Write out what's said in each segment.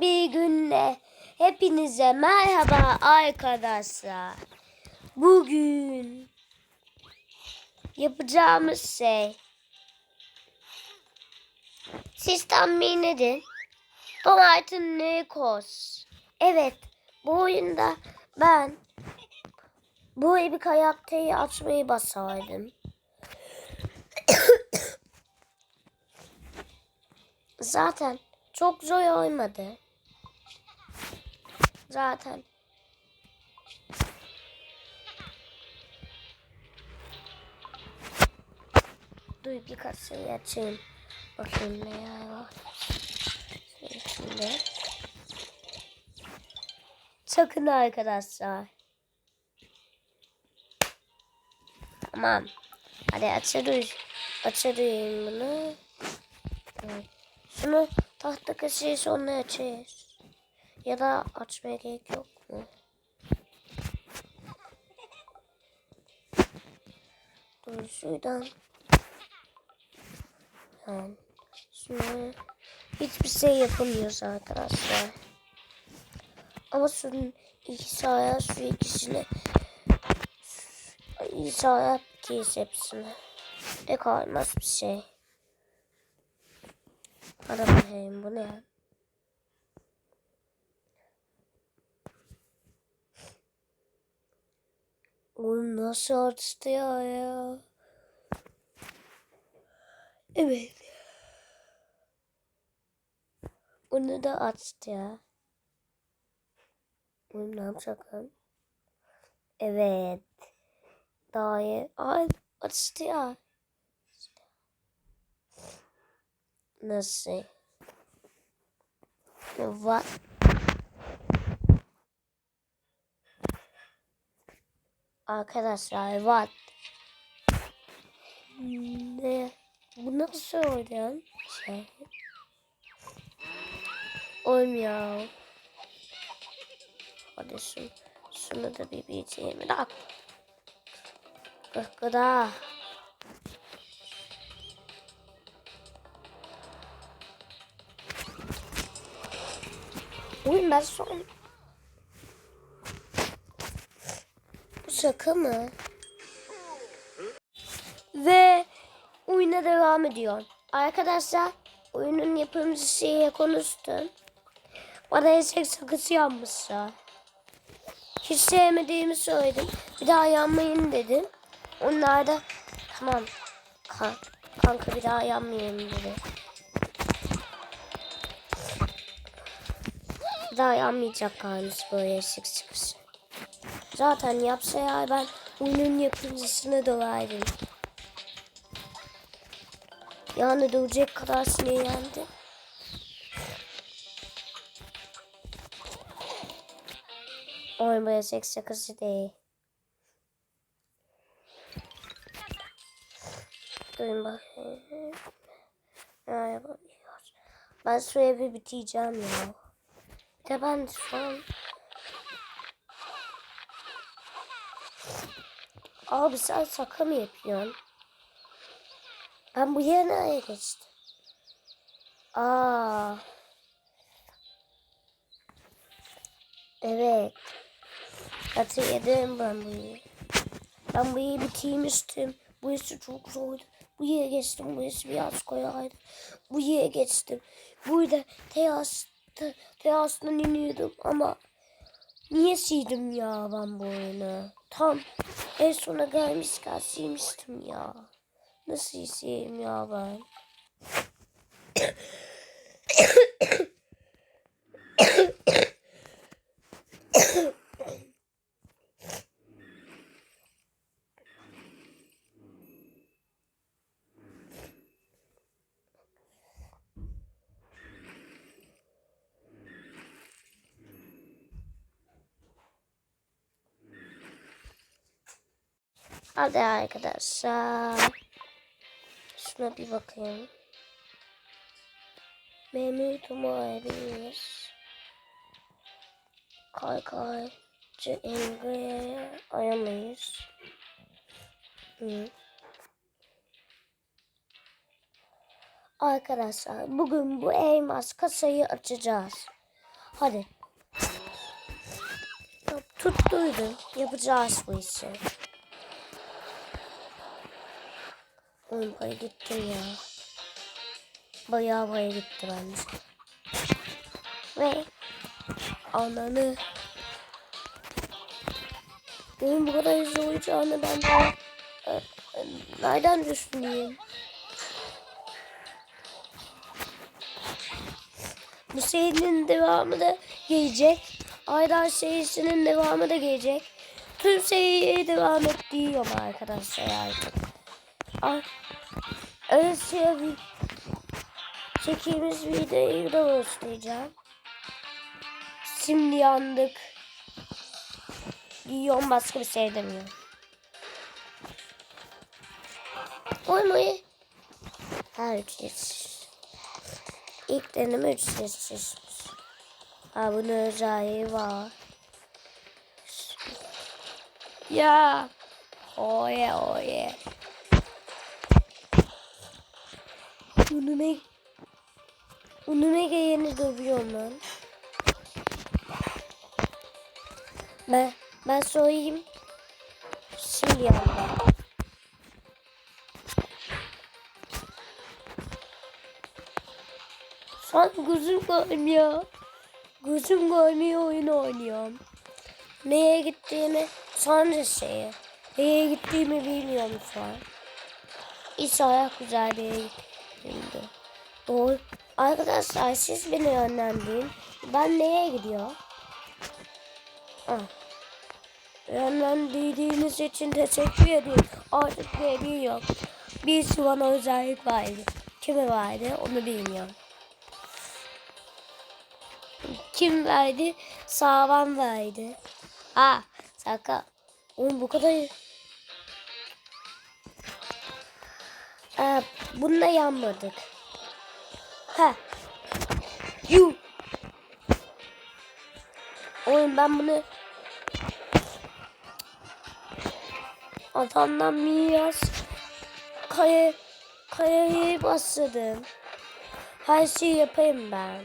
Bir günle hepinize merhaba arkadaşlar. Bugün yapacağımız şey siz tahmin edin. Domartın Nikos. Evet bu oyunda ben bu evi kayaktayı açmayı basardım. Zaten çok zor olmadı. Zaten Dur bir kasayı açayım. Bakayım ne yer var. Şimdi. Sakın arkadaşlar. Tamam. Hadi açarız. Açarım bunu. Evet. Şunu tahta kasayı sonra açarız. Ya da açmaya gerek yok mu? Dur şuradan. Yani şunu hiçbir şey yapamıyoruz arkadaşlar. Ama şunun iki sağa şu ikisini iki sağa bitiyiz hepsini. Ne kalmaz bir şey. Bakayım bu ne? Oğlum nasıl açtı ya? Evet. Onu da açtı ya. Oğlum ne yapacak lan? Evet. Daha iyi. Ay açtı ya. Nasıl? What? Arkadaşlar what? Ne? Bu nasıl oynayan şey? Olmuyor. Hadi şunu, şunu da bir biteyim. Bak. Gıda. Oyun ben son... şaka mı? Ve oyuna devam ediyor. Arkadaşlar oyunun yapımcısıyla konuştum. Bana eşek sakısı yanmışlar. Hiç sevmediğimi söyledim. Bir daha yanmayın dedim. Onlar da tamam kan, kanka bir daha yanmayayım dedi. Bir daha yanmayacak kalmış böyle eşek sakısı. Zaten yapsa ya ben oyunun yapımcısına dolaydım. Yani dövecek kadar sinirlendi. Eşek sakısı değil. Durun bakayım. Ne yapabiliyoruz? Ben şu evi bitireceğim ya. Bir de ben şu Abi sen şaka mı yapıyorsun? Ben bu yere nereye geçtim? Aa. Evet. Hatırladım ben bu yeri. Ben bu yeri bitirmiştim. Bu yeri çok zordu. Bu yere geçtim. Bu yeri biraz kolaydı. Bu yere geçtim. Burada terasta, terastan iniyordum ama niye sildim ya ben bu oyunu? Tam en sona gelmişken silmiştim ya. Nasıl sileyim ya ben? Hadi arkadaşlar. Şuna bir bakayım. Mehmet Umar'ız. Kaykaycı Emre'ye ayamayız. Hı. Arkadaşlar bugün bu elmas kasayı açacağız. Hadi. Ya, Tuttuydu. Yapacağız bu işi. Oyun paya gitti ya. Bayağı paya gitti bence. Ve ananı Oyun bu kadar hızlı olacağını ben de e, e, nereden düşüneyim? Bu serinin devamı da gelecek. Aydan serisinin devamı da gelecek. Tüm seriye devam ediyorum arkadaşlar artık. Ay, evet bir çektiğimiz videoyu da göstereceğim. Şimdi yandık. Yiyorum başka bir şey demiyorum. Oy oy. Ha ücretsiz. İlk deneme ücretsiz. Ha bunun özelliği var. Ya. Oye oye. Önüme Önüme geleni dövüyorum lan. Ben ben soyayım. Şimdi yandı. Şu an gözüm görmüyor. Gözüm görmüyor oyun oynuyorum. Neye gittiğimi sonra şeye. Neye gittiğimi bilmiyorum şu an. İnşallah güzel bir yere gittiğimde. Doğru. Arkadaşlar siz beni yönlendirin. Ben neye gidiyor? Ah. Yönlendirdiğiniz için teşekkür ederim. Artık bir yok. Bir bana özellik vardı. Kime vardı onu bilmiyorum. Kim verdi? Sağlam verdi. Ha, şaka. Oğlum bu kadar. Ee, bununla yanmadık. Ha. Yu. Oğlum ben bunu adamdan miras kaya kayayı bastırdım. Her şeyi yapayım ben.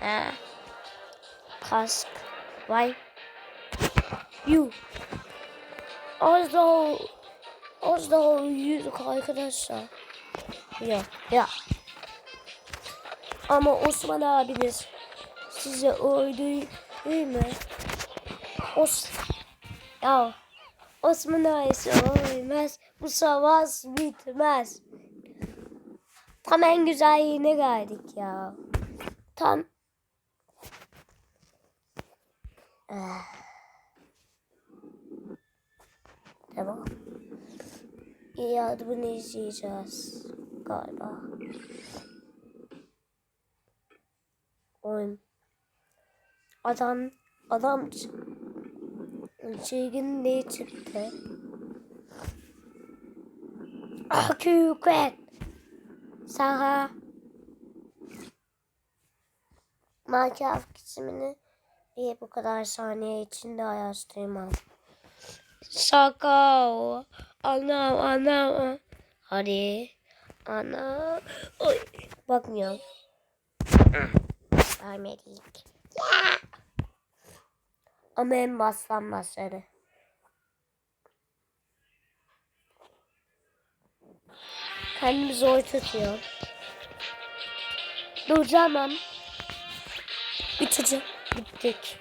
Ha. Kask. Vay. Yu. Az daha az daha yüzük arkadaşlar. Ya ya. Ama Osman abiniz size öldü değil mi? Os ya Osman abisi ölmez. Bu savaş bitmez. Tam en güzel yerine geldik ya. Tam Ah. Tamam. Bunu izleyeceğiz. Galiba. Oyun. Adam adam çılgın ne çıktı? Aküket. Saha. Minecraft kısmını bir bu kadar saniye içinde araştırmam. Şaka o. Anam anam. Hadi. Ana. Oy. Bakmıyorum. Vermedik. Ama en bastan başladı. Kendimi zor tutuyor. Duracağım. Bitecek. Bittik.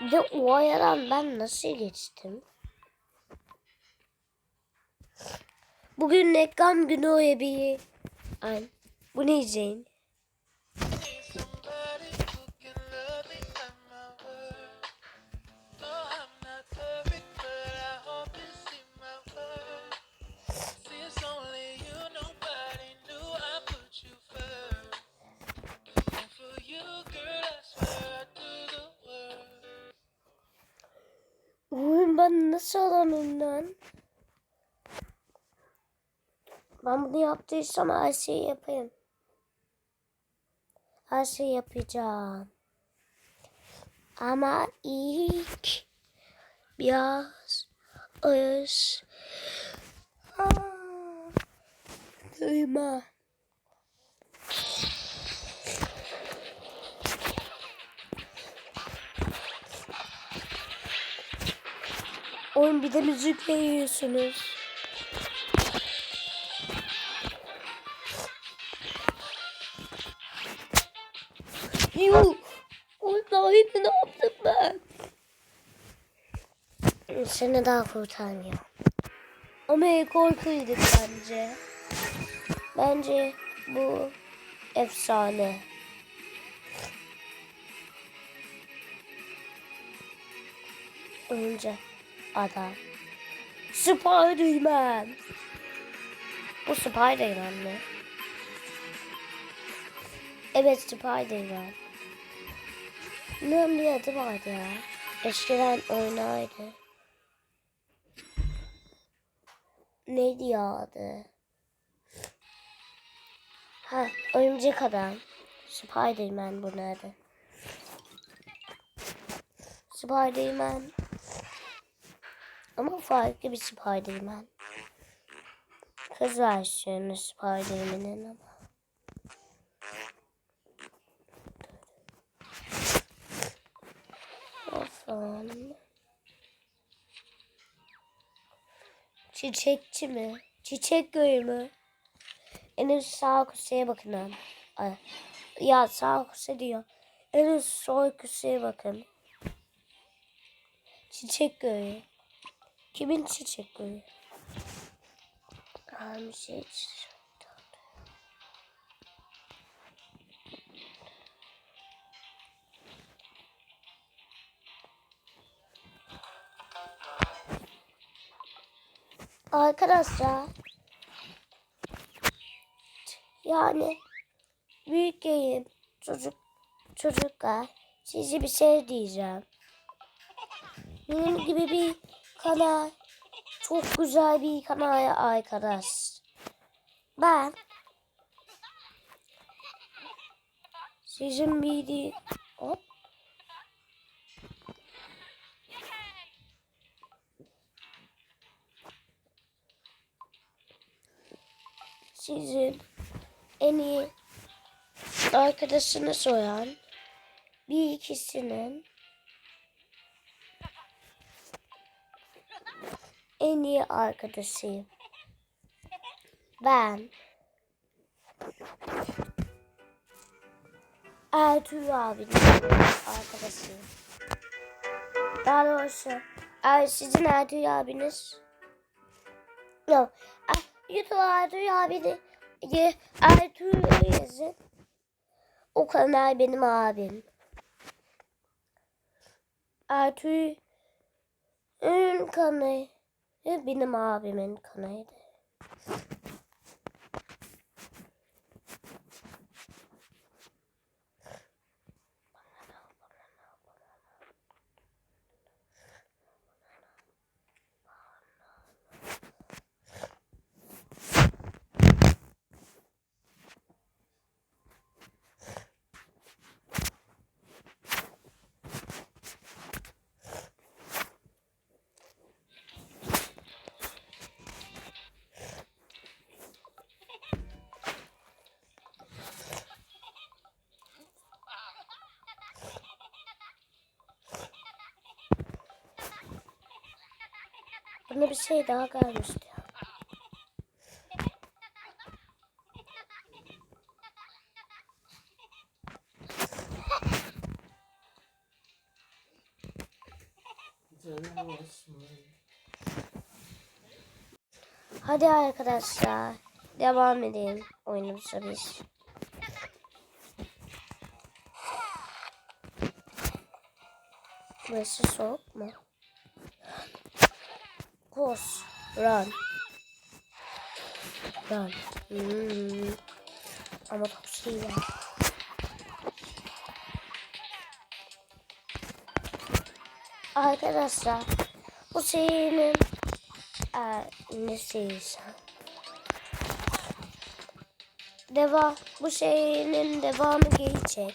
Bir de o ayadan ben nasıl geçtim? Bugün reklam günü o bir Ay, bunu izleyin. Oğlum ben nasıl alamam lan? Ben bunu yaptıysam her şeyi yapayım. Her şeyi yapacağım. Ama ilk biraz öz ah, duyma. Oyun bir de müzikle yiyorsunuz. Seni daha kurtarmıyor. Ama korkuyduk bence. Bence bu efsane. Önce adam. Spiderman. Bu Spiderman mi? Evet Spiderman. Bunun bir adı vardı ya. Eskiden oynardı. Neydi ya adı? Ha, örümcek adam. Spiderman bunun adı. Spiderman. Ama farklı bir Spiderman. Kız versiyonu Spiderman'in ama. Efendim. Çiçekçi mi? Çiçek gölü mü? En üst sağ köşeye bakın abi. Ya sağ köşe diyor. En üst sol köşeye bakın. Çiçek gölü. Kimin çiçek gölü? Aa, bir şey. Arkadaşlar yani büyük yayın çocuk çocuklar size bir şey diyeceğim. Benim gibi bir kanal çok güzel bir kanal arkadaş. Ben sizin bir sizin en iyi arkadaşını soran bir ikisinin en iyi arkadaşıyım. Ben Ertuğrul abinin arkadaşıyım. Daha doğrusu sizin Ertuğrul abiniz Yok. Er, YouTube Ertuğrul abini Ertuğrul yazın. O kanal benim abim. Ertuğrul'ün kanalı benim abimin kanalıydı. Buna bir şey daha gelmişti. Hadi arkadaşlar devam edelim oyunumuza biz. Burası soğuk mu? Koş, run. Run. Hmm. Ama çok şey var. Arkadaşlar bu serinin e, nesiyse devam bu serinin devamı gelecek.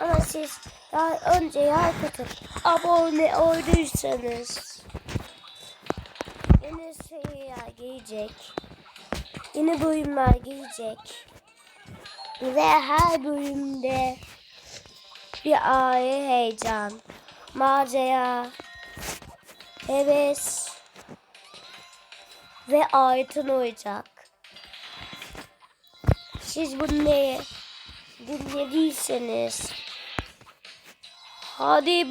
Ama siz daha önce like atıp abone olduysanız yeni seriler gelecek. Yeni bölümler gelecek. Ve her bölümde bir ayrı heyecan, macera Heves ve Aytın oyacak. Siz neye dinlediyseniz hadi